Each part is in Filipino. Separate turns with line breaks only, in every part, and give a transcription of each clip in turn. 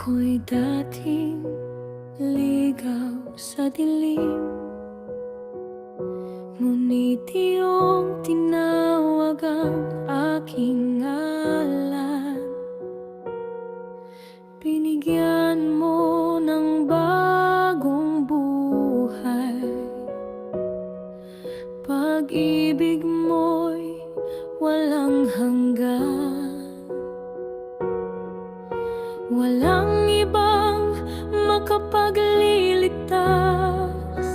Ako'y dating ligaw sa dilim. Ngunit iyong tinawag ang aking araw tagapagliligtas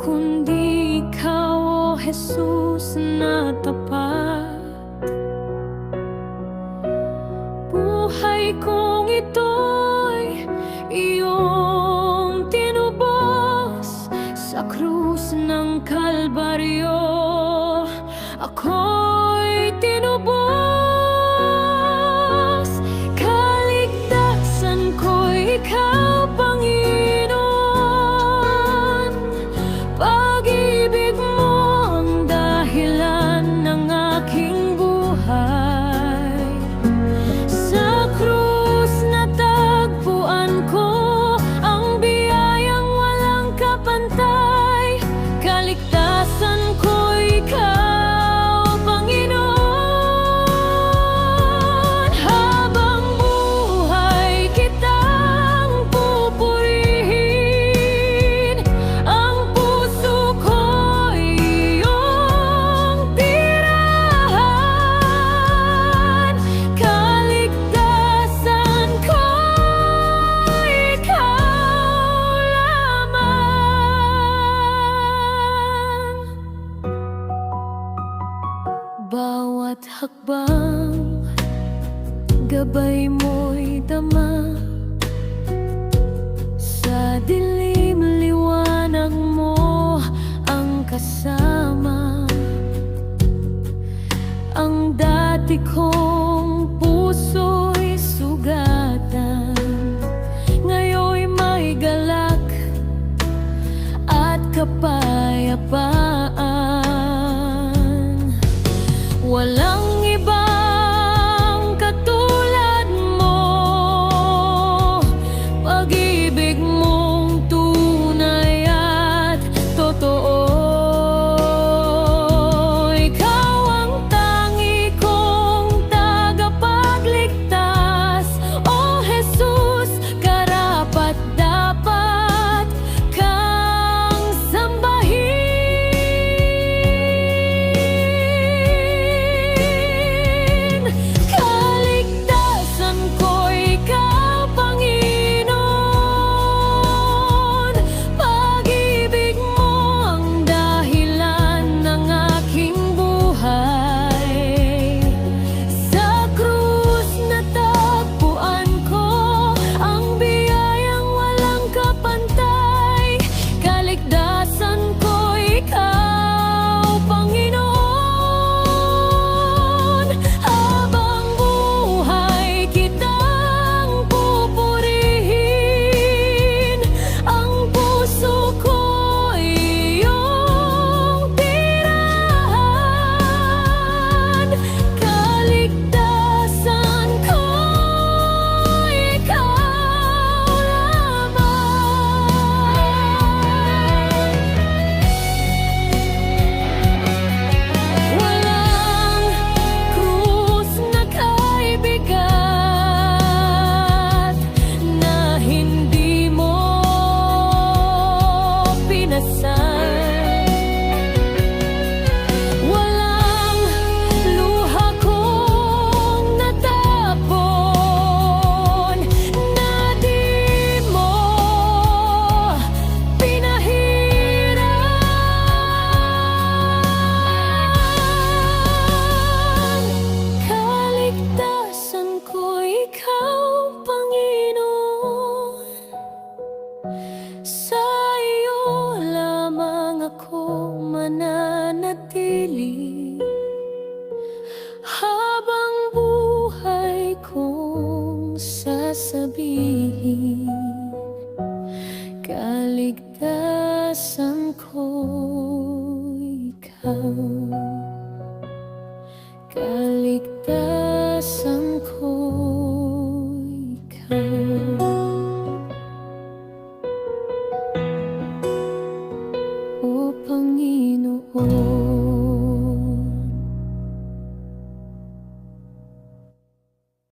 Kundi ikaw o oh Jesus na tapat. Buhay kong ito hakbang Gabay mo'y dama Sa dilim liwanag mo ang kasama. Ang dati kong puso'y sugatan. Ngayon'y may galak at kapayapaan. Walang Pagtasan ko sabihin Kaligtasan ko ikaw.